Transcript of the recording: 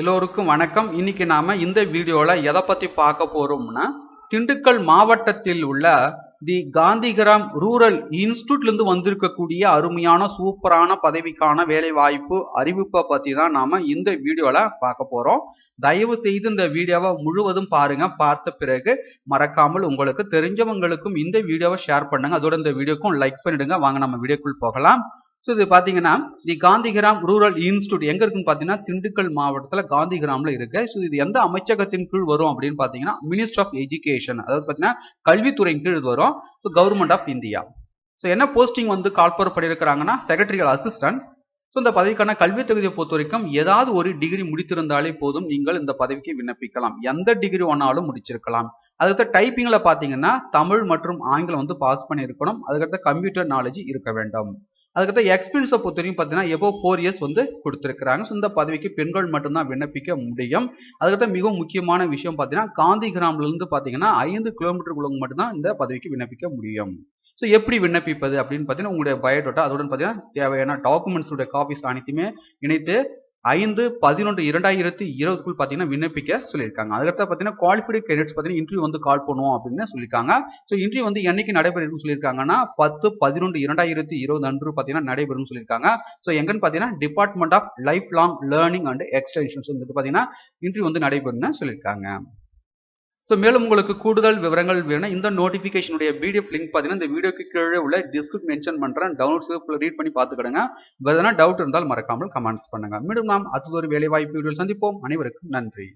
எல்லோருக்கும் வணக்கம். இன்னைக்கு நாம இந்த வீடியோல எதை பத்தி பார்க்க போறோம்னா திண்டுக்கல் மாவட்டத்தில் உள்ள தி காந்திகிராம் ரூரல் இன்ஸ்டியூட்ல இருந்து வந்திருக்கக்கூடிய அருமையான சூப்பரான பதவிக்கான வேலை வாய்ப்பு அறிவிப்பை பத்தி தான் நாம இந்த வீடியோல பார்க்க போறோம். தயவு செய்து இந்த வீடியோவை முழுவதும் பாருங்க. பார்த்த பிறகு மறக்காமல் உங்களுக்கு தெரிஞ்சவங்களுக்கும் இந்த வீடியோவை ஷேர் பண்ணுங்க. அதோட இந்த வீடியோக்கும் லைக் பண்ணிடுங்க. வாங்க நம்ம வீடியோக்குள் போகலாம். ஸோ இது பார்த்தீங்கன்னா தி காந்திகிராம் ரூரல் இன்ஸ்டியூட் எங்க இருக்குன்னு பார்த்தீங்கன்னா திண்டுக்கல் மாவட்டத்தில் காந்திகிராமில் இருக்கு. ஸோ இது எந்த அமைச்சகத்தின் கீழ் வரும் அப்படின்னு பார்த்தீங்கன்னா மினிஸ்டர் ஆஃப் எஜுகேஷன் அதாவது பார்த்தீங்கன்னா கல்வித்துறையின் கீழ் வரும். So government of India so என்ன போஸ்டிங் வந்து கால்பர் பண்ணியிருக்கிறாங்கன்னா செக்ரட்டரியல் அசிஸ்டன்ட் ஸோ இந்த பதவிக்கான கல்வி தகுதியை பொறுத்த வரைக்கும் ஏதாவது ஒரு டிகிரி முடித்திருந்தாலே போதும் நீங்கள் இந்த பதவிக்கு விண்ணப்பிக்கலாம். எந்த டிகிரி ஒன்னாலும் முடிச்சிருக்கலாம். அதுக்கடுத்த டைப்பிங்கில் பார்த்தீங்கன்னா தமிழ் மற்றும் ஆங்கிலம் வந்து பாஸ் பண்ணியிருக்கணும். அதுக்கடுத்த கம்ப்யூட்டர் நாலேஜ் இருக்க வேண்டும். அதுக்கடுத்த எக்ஸ்பீரியன்ஸை பொறுத்த வரைக்கும் பார்த்தீங்கன்னா எபோ ஃபோர் இயர்ஸ் வந்து கொடுத்துருக்குறாங்க. ஸோ இந்த பதவிக்கு பெண்கள் மட்டும்தான் விண்ணப்பிக்க முடியும். அதுக்கடுத்த மிகவும் முக்கியமான விஷயம் பார்த்தீங்கன்னா காந்தி கிராமிலிருந்து பார்த்தீங்கன்னா ஐந்து கிலோமீட்டருக்குள்ள மட்டும்தான் இந்த பதவிக்கு விண்ணப்பிக்க முடியும். ஸோ எப்படி விண்ணப்பிப்பது அப்படின்னு பார்த்தீங்கன்னா உங்களுடைய பயோடேட்டா அதோட பார்த்தீங்கன்னா தேவையான டாக்குமெண்ட்ஸோட காப்பீஸ் அனைத்துமே இணைத்து ஐந்து பதினொன்று இரண்டாயிரத்தி இருபதுக்குள் பார்த்தீங்கன்னா விண்ணப்பிக்க சொல்லியிருக்காங்க. அதுக்கடுத்து பார்த்தீங்கன்னா குவாலிஃபைடு கேண்டிடேட்ஸ் பார்த்தீங்கன்னா இன்டர்வியூ வந்து கால் பண்ணுவோம் அப்படின்னு சொல்லியிருக்காங்க. ஸோ இன்டர்வியூ வந்து என்னைக்கு நடைபெறும் சொல்லியிருக்காங்கன்னா பத்து பதினொன்று இரண்டாயிரத்தி இருபது அன்று பார்த்தீங்கன்னா நடைபெறும் சொல்லியிருக்காங்க. ஸோ எங்கன்னு பார்த்தீங்கன்னா department of life long learning and extensions வந்து பார்த்தீங்கன்னா இன்டர்வியூ வந்து நடைபெறும்னு சொல்லியிருக்காங்க. ஸோ மேலும் உங்களுக்கு கூடுதல் விவரங்கள் வேணும் இந்த நோட்டிஃபிகேஷனுடைய பிடிஎஃப் லிங்க் பார்த்தீங்கன்னா இந்த வீடியோக்கு கீழே உள்ள டிஸ்கிரிப் மென்ஷன் பண்ணுறேன் டவுன்லோட்ஸ் ரீட் பண்ணி பார்த்துக்கிடுங்க. வேறு எதனா டவுட் இருந்தால் மறக்காமல் கமெண்ட்ஸ் பண்ணுங்க. மீண்டும் நாம் அடுத்த ஒரு வேலைவாய்ப்பு வீடியோ சந்திப்போம். அனைவருக்கும் நன்றி.